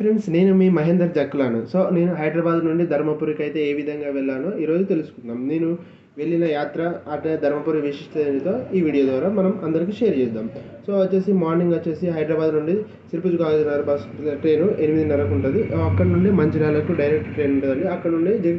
Friends నేను మీ Mahender జక్కులాను. So నేను హైదరాబాద్ నుండి ధర్మపురికి అయితే ఏ విధంగా వెళ్ళానో ఈరోజు తెలుసుకుందాం. నేను వెళ్ళిన యాత్ర అటే ధర్మపురి విశిష్టతో ఈ వీడియో ద్వారా మనం అందరికీ షేర్ చేద్దాం. సో వచ్చేసి మార్నింగ్ వచ్చేసి హైదరాబాద్ నుండి సిరిపుజు కాగజనగర్ బస్ ట్రైన్ ఎనిమిదిన్నరకు ఉంటుంది. అక్కడ నుండి మంచిర్యాలకు డైరెక్ట్ ట్రైన్ ఉంటుంది అక్కడ నుండి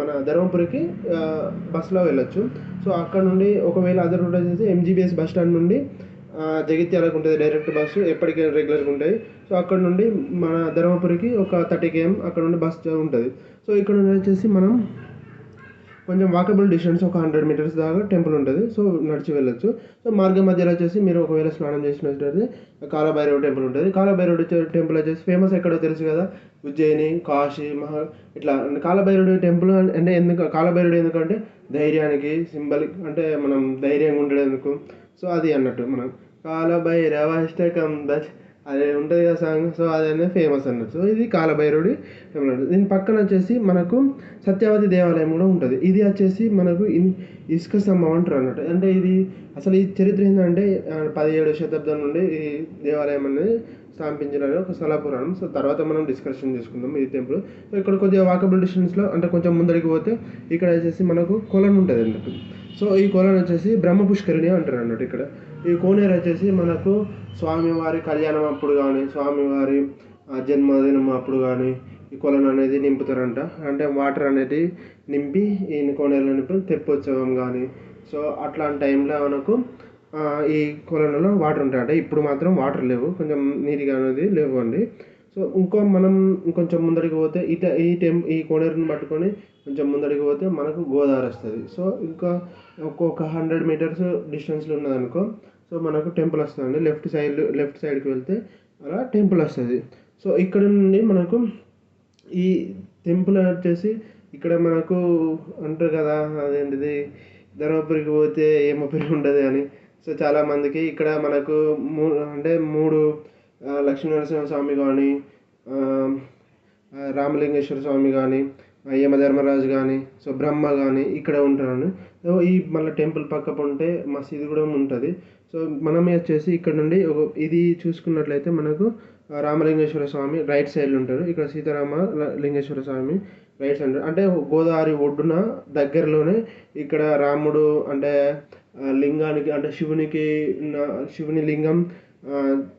మన ధర్మపురికి బస్సులో వెళ్ళొచ్చు. సో అక్కడ నుండి ఒకవేళ అదర్ రూట్ వచ్చేసి ఎంజీబీఎస్ బస్ స్టాండ్ నుండి జగిత్యాలకు ఉంటుంది డైరెక్ట్ బస్సు ఎప్పటికీ రెగ్యులర్గా ఉంటాయి. సో అక్కడ నుండి మన ధర్మపురికి ఒక థర్టీ కేఎం అక్కడ నుండి బస్ ఉంటుంది. సో ఇక్కడ నుండి వచ్చేసి మనం కొంచెం వాకబుల్ డిస్టెన్స్ ఒక హండ్రెడ్ మీటర్స్ దాకా టెంపుల్ ఉంటుంది. సో నడిచి వెళ్ళొచ్చు. సో మార్గం మధ్యలో వచ్చేసి మీరు ఒకవేళ స్నానం చేసినట్లయితే కాలభైరవ టెంపుల్ ఉంటుంది. కాలభైరవుడు టెంపుల్ వచ్చేసి ఫేమస్ ఎక్కడో తెలుసు కదా? ఉజ్జయిని కాశీ మహా ఇట్లా కాలభైరవుడి టెంపుల్ అంటే ఎందుకు కాలభైరవుడు ఎందుకంటే ధైర్యానికి సింబల్ అంటే మనం ధైర్యంగా ఉండేందుకు. సో అది అన్నట్టు మనం కాలభైరవ అష్టకం దశ. అది ఉంటుంది కదా సాంగ్. సో అది అనేది ఫేమస్ అన్నట్టు. సో ఇది కాలభైరవుడి ఫేమస్ దీని పక్కన వచ్చేసి మనకు సత్యవతి దేవాలయం కూడా ఉంటుంది. ఇది వచ్చేసి మనకు ఇన్ ఇసుక స్తంభం అంటారు అన్నట్టు. అంటే ఇది అసలు ఈ చరిత్ర ఏంటంటే పదిహేడు శతాబ్దం నుండి ఈ దేవాలయం అనేది స్థాపించిన ఒక స్థల పురాణం. సో తర్వాత మనం డిస్కషన్ చేసుకుందాం ఈ టెంపుల్ సో ఇక్కడ కొద్దిగా వాకబుల్ డిస్టెన్స్లో అంటే కొంచెం ముందరికి పోతే ఇక్కడ వచ్చేసి మనకు కొలను ఉంటుంది అన్నట్టు. సో ఈ కొలను వచ్చేసి బ్రహ్మ పుష్కరిణి అంటారు అన్నట్టు ఇక్కడ. ఈ కోనేరు వచ్చేసి మనకు స్వామివారి కళ్యాణం అప్పుడు కానీ స్వామివారి జన్మదినం అప్పుడు కానీ ఈ కొలను అనేది నింపుతారంట. అంటే వాటర్ అనేది నింపి ఈ కోనేరులో నింపి తెప్పోత్సవం కానీ సో అట్లాంటి టైంలో మనకు ఈ కొలనులో వాటర్ ఉంటాయంట. ఇప్పుడు మాత్రం వాటర్ లేవు. కొంచెం నీట్గా అనేది లేవు అండి. సో ఇంకో మనం ఇంకొంచెం ముందడికి పోతే ఈ ఈ టెం ఈ కోనేరుని పట్టుకొని కొంచెం ముందడికి పోతే మనకు గోదావరి వస్తుంది. సో ఇంకా ఒక్కొక్క హండ్రెడ్ మీటర్స్ డిస్టెన్స్లో ఉన్నదనుకో సో మనకు టెంపుల్ వస్తుంది లెఫ్ట్ సైడ్ లెఫ్ట్ సైడ్కి వెళ్తే అలా టెంపుల్ వస్తుంది. సో ఇక్కడ నుండి మనకు ఈ టెంపుల్ వచ్చేసి ఇక్కడ మనకు అంటారు కదా అదేంటిది ధర్మపురికి పోతే ఏమో పేరు ఉండదు అని. సో చాలామందికి ఇక్కడ మనకు మూ అంటే మూడు లక్ష్మీనరసింహ స్వామి కానీ రామలింగేశ్వర స్వామి కానీ యమధర్మరాజు కానీ సో బ్రహ్మ కానీ ఇక్కడ ఉంటారని. సో ఈ మళ్ళీ టెంపుల్ పక్క ఉంటే మసీదు కూడా ఉంటుంది. సో మనం వచ్చేసి ఇక్కడ నుండి ఒక ఇది చూసుకున్నట్లయితే మనకు రామలింగేశ్వర స్వామి రైట్ సైడ్లో ఉంటారు. ఇక్కడ సీతారామ లింగేశ్వర స్వామి రైట్ సైడ్ అంటే గోదావరి ఒడ్డున దగ్గరలోనే ఇక్కడ రాముడు అంటే లింగానికి అంటే శివునికి ఉన్న- శివుని లింగం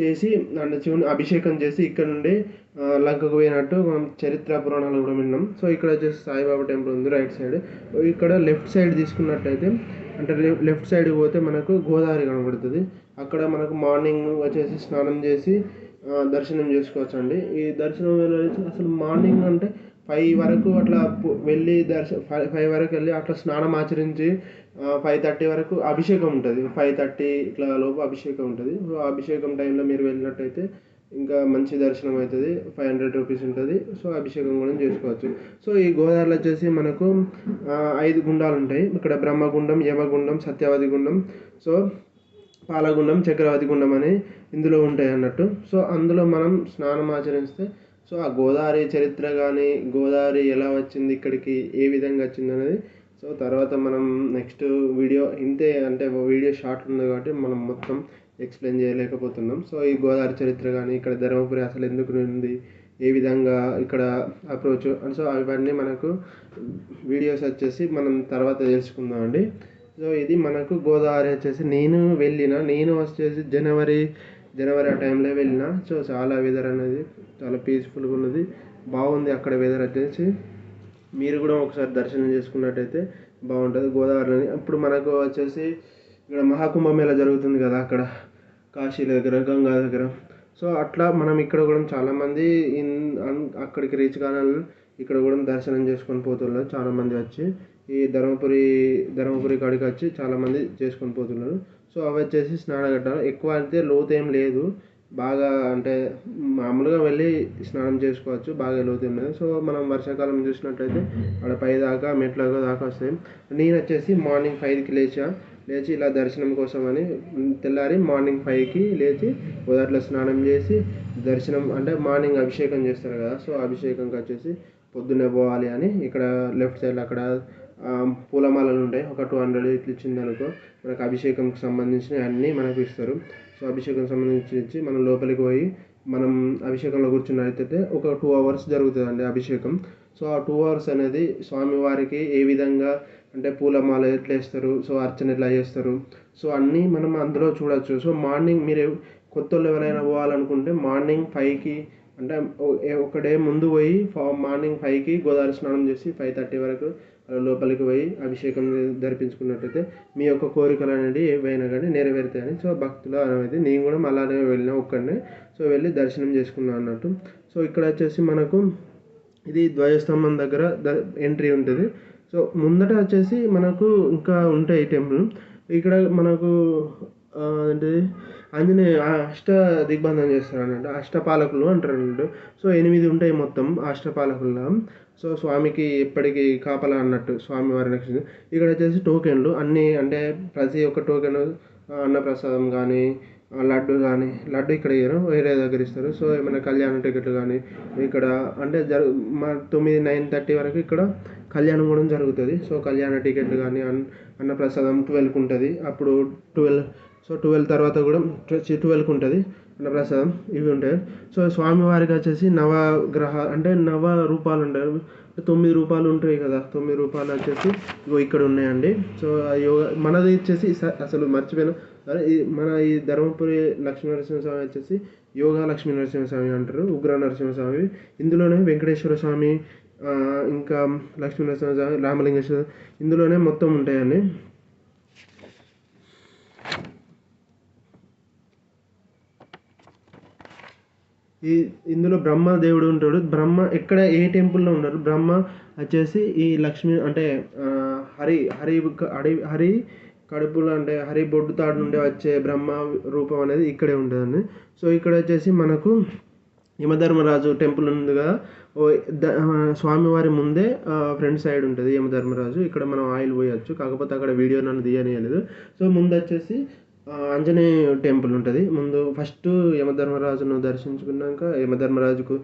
చేసి అంటే శివుని అభిషేకం చేసి ఇక్కడ నుండి లంకకు పోయినట్టు మనం చరిత్ర పురాణాలు కూడా విన్నాం. సో ఇక్కడ వచ్చేసి సాయిబాబా టెంపుల్ ఉంది రైట్ సైడ్. ఇక్కడ లెఫ్ట్ సైడ్ తీసుకున్నట్టయితే అంటే లెఫ్ట్ సైడ్ పోతే మనకు గోదావరి కనబడుతుంది. అక్కడ మనకు మార్నింగ్ వచ్చేసి స్నానం చేసి దర్శనం చేసుకోవచ్చు అండి ఈ దర్శనం అసలు మార్నింగ్ అంటే ఫైవ్ వరకు అట్లా వెళ్ళి దర్శనం ఫైవ్ ఫైవ్ వరకు వెళ్ళి అట్లా స్నానం ఆచరించి ఫైవ్ థర్టీ వరకు అభిషేకం ఉంటుంది. ఫైవ్ థర్టీ ఇట్లా లోపు అభిషేకం ఉంటుంది. సో అభిషేకం టైంలో మీరు వెళ్ళినట్టయితే ఇంకా మంచి దర్శనం అవుతుంది ఫైవ్ హండ్రెడ్ రూపీస్ ఉంటుంది. సో అభిషేకం కూడా చేసుకోవచ్చు. సో ఈ గోదావరిలో వచ్చేసి మనకు ఐదు గుండాలు ఉంటాయి. ఇక్కడ బ్రహ్మగుండం యమగుండం సత్యవతి గుండం సో పాలగుండం చక్రవర్తి గుండం అని ఇందులో ఉంటాయి అన్నట్టు. సో అందులో మనం స్నానం ఆచరిస్తే సో ఆ గోదావరి చరిత్ర కానీ గోదావరి ఎలా వచ్చింది ఇక్కడికి ఏ విధంగా వచ్చింది అనేది సో తర్వాత మనం నెక్స్ట్ వీడియో ఇంతే అంటే వీడియో షార్ట్ ఉంది కాబట్టి మనం మొత్తం ఎక్స్ప్లెయిన్ చేయలేకపోతున్నాం. సో ఈ గోదావరి చరిత్ర కానీ ఇక్కడ ధర్మపురి అసలు ఎందుకు ఉంది ఏ విధంగా ఇక్కడ అప్రోచ్ సో అవన్నీ మనకు వీడియోస్ వచ్చేసి మనం తర్వాత తెలుసుకుందాం అండి. సో ఇది మనకు గోదావరి వచ్చేసి నేను వెళ్ళిన నేను వచ్చేసి జనవరి జనవరి ఆ టైంలో వెళ్ళిన సో చాలా వెదర్ అనేది చాలా పీస్ఫుల్గా ఉన్నది. బాగుంది అక్కడ వెదర్ వచ్చేసి. మీరు కూడా ఒకసారి దర్శనం చేసుకున్నట్టయితే బాగుంటుంది గోదావరిలోని. ఇప్పుడు మనకు వచ్చేసి ఇక్కడ మహాకుంభమేళా జరుగుతుంది కదా అక్కడ కాశీ దగ్గర గంగా దగ్గర. సో అట్లా మనం ఇక్కడ కూడా చాలామంది ఇన్ అక్కడికి రీచ్ కావాలని ఇక్కడ కూడా దర్శనం చేసుకొని పోతున్నారు. చాలామంది వచ్చి ఈ ధర్మపురి ధర్మపురి కాడికి వచ్చి చాలామంది చేసుకొని పోతున్నారు. సో అవి వచ్చేసి స్నానఘట్టాలు ఎక్కువ అయితే లోతు ఏం లేదు. బాగా అంటే మామూలుగా వెళ్ళి స్నానం చేసుకోవచ్చు. బాగా లోతు ఏం లేదు. సో మనం వర్షాకాలం చూసినట్టయితే అక్కడ పై దాకా మెట్ల దాకా వస్తాయి. నేను వచ్చేసి మార్నింగ్ ఫైవ్కి లేచా. లేచి ఇలా దర్శనం కోసం అని తెల్లారి మార్నింగ్ ఫైవ్కి లేచి గోదావరిలో స్నానం చేసి దర్శనం అంటే మార్నింగ్ అభిషేకం చేస్తారు కదా సో అభిషేకంకి వచ్చేసి పొద్దున్నే పోవాలి అని ఇక్కడ లెఫ్ట్ సైడ్ అక్కడ పూలమాలలు ఉంటాయి. ఒక టూ హండ్రెడ్ ఇట్లా ఇచ్చిందనుకో మనకు అభిషేకంకి సంబంధించిన అన్నీ మనకు ఇస్తారు. సో అభిషేకం సంబంధించి ఇచ్చి మనం లోపలికి పోయి మనం అభిషేకంలో కూర్చున్నట్టయితే ఒక టూ అవర్స్ జరుగుతుందండి అభిషేకం. సో ఆ టూ అవర్స్ అనేది స్వామివారికి ఏ విధంగా అంటే పూలమాల ఎట్లా వేస్తారు? సో అర్చన ఎట్లా చేస్తారు? సో అన్నీ మనం అందులో చూడొచ్చు. సో మార్నింగ్ మీరు కొత్త వాళ్ళు ఎవరైనా పోవాలనుకుంటే మార్నింగ్ ఫైవ్కి అంటే ఒక డే ముందు పోయి మార్నింగ్ ఫైవ్కి గోదావరి స్నానం చేసి ఫైవ్ థర్టీ వరకు లోపలికి పోయి అభిషేకం జరిపించుకున్నట్టయితే మీ యొక్క కోరికలు అనేది ఏవైనా కానీ నెరవేరుతాయని సో భక్తులు అనేది నేను కూడా అలానే వెళ్ళిన ఒక్కడనే. సో వెళ్ళి దర్శనం చేసుకున్నాను అన్నట్టు. సో ఇక్కడ వచ్చేసి మనకు ఇది ధ్వజస్తంభం దగ్గర ద ఎంట్రీ ఉంటుంది. సో ముందట వచ్చేసి మనకు ఇంకా ఉంటాయి టెంపుల్. ఇక్కడ మనకు అంటే ఆంజనేయ అష్ట దిగ్బంధం చేస్తారు అన్నట్టు అష్టపాలకులు అంటారు అన్నట్టు సో ఎనిమిది ఉంటాయి మొత్తం అష్టపాలకుల్లో. సో స్వామికి ఎప్పటికీ కాపలా అన్నట్టు స్వామి వారి రక్షణ. ఇక్కడ వచ్చేసి టోకెన్లు అన్నీ అంటే ప్రతి ఒక్క టోకెన్ అన్నప్రసాదం కానీ లడ్డు కానీ లడ్డు ఇక్కడ ఇయ్యరు వేరే దగ్గర ఇస్తారు. సో ఏమైనా కళ్యాణ టికెట్లు కానీ ఇక్కడ అంటే జరు మా తొమ్మిది నైన్ థర్టీ వరకు ఇక్కడ కళ్యాణం కూడా జరుగుతుంది. సో కళ్యాణ టికెట్లు కానీ అన్న అన్నప్రసాదం ట్వెల్వ్కి ఉంటుంది. అప్పుడు ట్వెల్వ్ సో ట్వెల్వ్ తర్వాత కూడా ట్వెల్వ్కి ఉంటుంది అన్నప్రసాదం. ఇవి ఉంటాయి. సో స్వామివారికి వచ్చేసి నవగ్రహ అంటే నవ రూపాలు ఉంటాయి. తొమ్మిది రూపాయలు ఉంటాయి కదా. తొమ్మిది రూపాయలు వచ్చేసి ఇక్కడ ఉన్నాయండి. సో యోగా మనది వచ్చేసి అసలు మర్చిపోయిన మన ఈ ధర్మపురి లక్ష్మీ నరసింహస్వామి వచ్చేసి యోగా లక్ష్మీ నరసింహస్వామి అంటారు ఉగ్ర నరసింహస్వామి ఇందులోనే వెంకటేశ్వర స్వామి ఇంకా లక్ష్మీ నరసింహస్వామి రామలింగేశ్వర ఇందులోనే మొత్తం ఉంటాయండి. ఈ ఇందులో బ్రహ్మ దేవుడు ఉంటాడు. బ్రహ్మ ఎక్కడ ఏ టెంపుల్లో ఉండరు. బ్రహ్మ వచ్చేసి ఈ లక్ష్మి అంటే హరి హరి హరి హరి కడుపులో అంటే హరి బొడ్డు తాడు నుండి వచ్చే బ్రహ్మ రూపం అనేది ఇక్కడే ఉంటుందండి సో ఇక్కడ వచ్చేసి మనకు యమధర్మరాజు టెంపుల్ ఉంది కదా. స్వామివారి ముందే ఫ్రంట్ సైడ్ ఉంటుంది యమధర్మరాజు. ఇక్కడ మనం ఆయిల్ పోయచ్చు. కాకపోతే అక్కడ వీడియో నన్ను తీయనియలేదు. సో ముందు వచ్చేసి ఆంజనేయ టెంపుల్ ఉంటుంది. ముందు ఫస్ట్ యమధర్మరాజును దర్శించుకున్నాక యమధర్మరాజుకు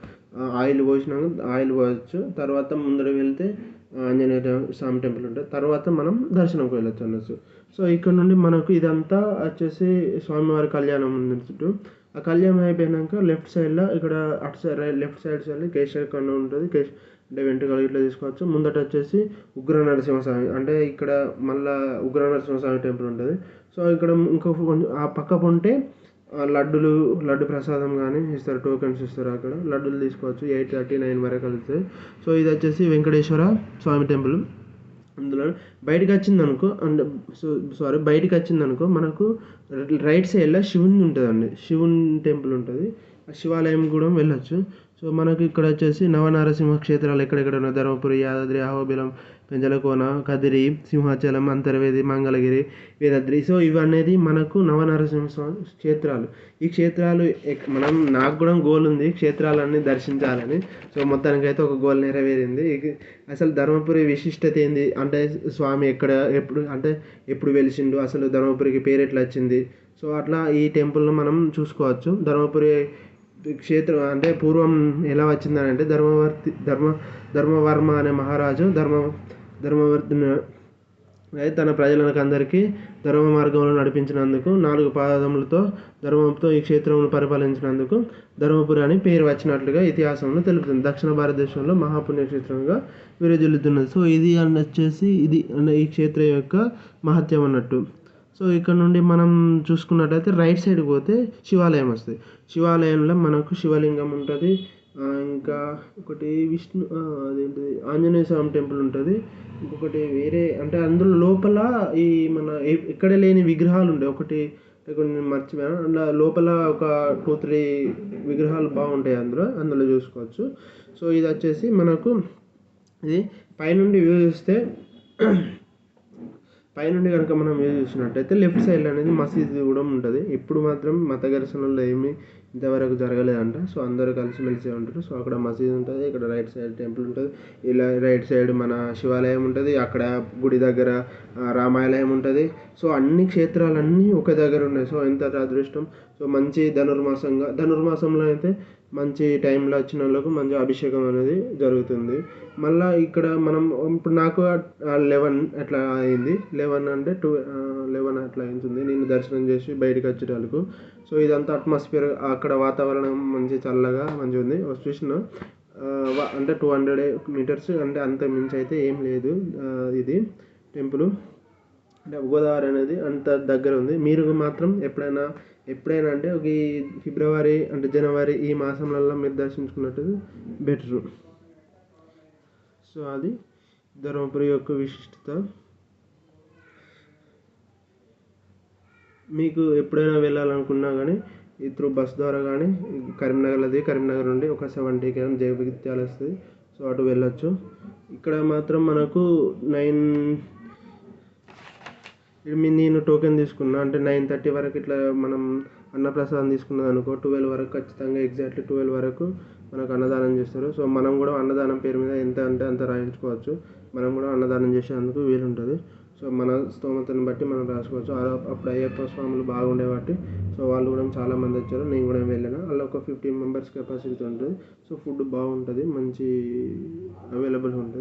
ఆయిల్ పోసినాక ఆయిల్ పోవచ్చు తర్వాత ముందర వెళ్తే ఆంజనేయ స్వామి టెంపుల్ ఉంటుంది. తర్వాత మనం దర్శనంకి వెళ్ళొచ్చు అనొచ్చు సో ఇక్కడ నుండి మనకు ఇదంతా వచ్చేసి స్వామివారి కళ్యాణం చుట్టూ ఆ కళ్యాణం అయిపోయినాక లెఫ్ట్ సైడ్లో ఇక్కడ అటు side left side side Keshava ఉంటుంది. కేశ అంటే వెంట్రుకలు ఇట్లా తీసుకోవచ్చు. ముందట వచ్చేసి ఉగ్ర నరసింహస్వామి అంటే ఇక్కడ మళ్ళా ఉగ్ర నరసింహస్వామి టెంపుల్ ఉంటుంది. సో ఇక్కడ ఇంకో కొంచెం ఆ పక్క ఉంటే లడ్డులు లడ్డు ప్రసాదం కానీ ఇస్తారు టోకెన్స్ ఇస్తారు అక్కడ. లడ్డులు తీసుకోవచ్చు ఎయిట్ థర్టీ నైన్ వరకు వెళ్తాయి. సో ఇది వచ్చేసి వెంకటేశ్వర స్వామి టెంపుల్. అందులో బయటకు వచ్చింది అనుకో అండ్ సారీ బయటకు వచ్చింది అనుకో మనకు రైట్ సైడ్లో శివుని ఉంటుందండి. శివుని టెంపుల్ ఉంటుంది. ఆ శివాలయం కూడా వెళ్ళొచ్చు. సో మనకి ఇక్కడ వచ్చేసి నవనరసింహ క్షేత్రాలు ఎక్కడెక్కడ ఉన్నాయి? ధర్మపురి యాదాద్రి అహోబిలం పెంజలకోన కదిరి సింహాచలం అంతర్వేది మంగళగిరి వేదాద్రి సో ఇవనేది మనకు నవనరసింహ స్వామి క్షేత్రాలు. ఈ క్షేత్రాలు మనం నాకు కూడా గోల్ ఉంది. క్షేత్రాలన్నీ దర్శించాలని. సో మొత్తానికి అయితే ఒక గోల్ నెరవేరింది. అసలు ధర్మపురి విశిష్టత ఏంది? అంటే స్వామి ఎక్కడ ఎప్పుడు అంటే ఎప్పుడు వెలిసిండు? అసలు ధర్మపురికి పేరు ఎట్లా వచ్చింది? సో అట్లా ఈ టెంపుల్ను మనం చూసుకోవచ్చు. ధర్మపురి క్షేత్రం అంటే పూర్వం ఎలా వచ్చిందని అంటే ధర్మవర్తి ధర్మ ధర్మవర్మ అనే మహారాజు ధర్మ ధర్మవర్తిని అయితే తన ప్రజలకు అందరికీ ధర్మ మార్గంలో నడిపించినందుకు నాలుగు పాదములతో ధర్మంతో ఈ క్షేత్రమును పరిపాలించినందుకు ధర్మపురి అని పేరు వచ్చినట్లుగా ఇతిహాసంలో తెలుపుతుంది. దక్షిణ భారతదేశంలో మహాపుణ్యక్షేత్రంగా విరజిల్లుతున్నది. సో ఇది అని వచ్చేసి ఇది ఈ క్షేత్రం యొక్క మహత్యం అన్నట్టు. సో ఇక్కడ నుండి మనం చూసుకున్నట్టయితే రైట్ సైడ్ పోతే శివాలయం వస్తుంది. శివాలయంలో మనకు శివలింగం ఉంటుంది. ఇంకా ఒకటి విష్ణు అదేంటిది ఆంజనేయ స్వామి టెంపుల్ ఉంటుంది. ఇంకొకటి వేరే అంటే అందులో లోపల ఈ మన ఎక్కడ లేని విగ్రహాలు ఉంటాయి ఒకటి కొన్ని మర్చిపోయాను. అందులో లోపల ఒక టూ త్రీ విగ్రహాలు బాగుంటాయి అందులో అందులో చూసుకోవచ్చు. సో ఇది వచ్చేసి మనకు ఇది పైనుండి వ్యూ చూస్తే పైనుండి కనుక మనం వ్యూ చూసినట్టయితే లెఫ్ట్ సైడ్ అనేది మసీదు కూడా ఉంటుంది. ఇప్పుడు మాత్రం మత ఘర్షణలు ఏమీ ఇంతవరకు జరగలేదంట. సో అందరూ కలిసిమెలిసి ఉంటారు. సో అక్కడ మసీదు ఉంటుంది ఇక్కడ రైట్ సైడ్ టెంపుల్ ఉంటుంది. ఇలా రైట్ సైడ్ మన శివాలయం ఉంటుంది అక్కడ గుడి దగ్గర రామాలయం ఉంటుంది. సో అన్ని క్షేత్రాలన్నీ ఒక దగ్గర ఉన్నాయి. సో ఎంత అదృష్టం. సో మంచి ధనుర్మాసంగా ధనుర్మాసంలో అయితే మంచి టైంలో వచ్చిన వాళ్ళకు మంచి అభిషేకం అనేది జరుగుతుంది. మళ్ళీ ఇక్కడ మనం ఇప్పుడు నాకు లెవెన్ అట్లా అయింది. లెవెన్ అంటే టూ లెవెన్ అట్లా అవుతుంది నేను దర్శనం చేసి బయటకు వచ్చేటందుకు సో ఇదంతా అట్మాస్ఫియర్ అక్కడ వాతావరణం మంచి చల్లగా మంచిగా ఉంది. చూసిన అంటే టూ హండ్రెడ్ మీటర్స్ అంటే అంత మించి అయితే ఏం లేదు ఇది టెంపుల్. అంటే గోదావరి అనేది అంత దగ్గర ఉంది. మీరు మాత్రం ఎప్పుడైనా ఎప్పుడైనా అంటే ఒక ఈ ఫిబ్రవరి అంటే జనవరి ఈ మాసంలలో మీరు దర్శించుకున్నట్టు బెటరు. సో అది ధర్మపురి యొక్క విశిష్టత. మీకు ఎప్పుడైనా వెళ్ళాలనుకున్నా కానీ ఈ త్రూ బస్ ద్వారా కానీ కరీంనగర్ అది కరీంనగర్ నుండి ఒక సెవెంటీ కేఎం జగిత్యాల వస్తుంది. సో అటు వెళ్ళొచ్చు. ఇక్కడ మాత్రం మనకు నైన్ మీ- నేను టోకెన్ తీసుకున్నా. అంటే నైన్ థర్టీ వరకు ఇట్లా మనం అన్నప్రసాదం తీసుకున్నది అనుకో ట్వెల్వ్ వరకు ఖచ్చితంగా ఎగ్జాక్ట్లీ ట్వెల్వ్ వరకు మనకు అన్నదానం చేస్తారు. సో మనం కూడా అన్నదానం పేరు మీద ఎంత అంటే అంత రాయించుకోవచ్చు. మనం కూడా అన్నదానం చేసేందుకు వీలుంటుంది. సో మన స్తోమతను బట్టి మనం రాసుకోవచ్చు. అప్పుడు అయ్యప్ప స్వాములు బాగుండే బట్టి సో వాళ్ళు కూడా చాలా మంది వచ్చారు. నేను కూడా వెళ్ళాను. అలా ఒక ఫిఫ్టీన్ మెంబర్స్ కెపాసిటీ ఉంటుంది. సో ఫుడ్ బాగుంటుంది. మంచి అవైలబుల్ ఉంటుంది.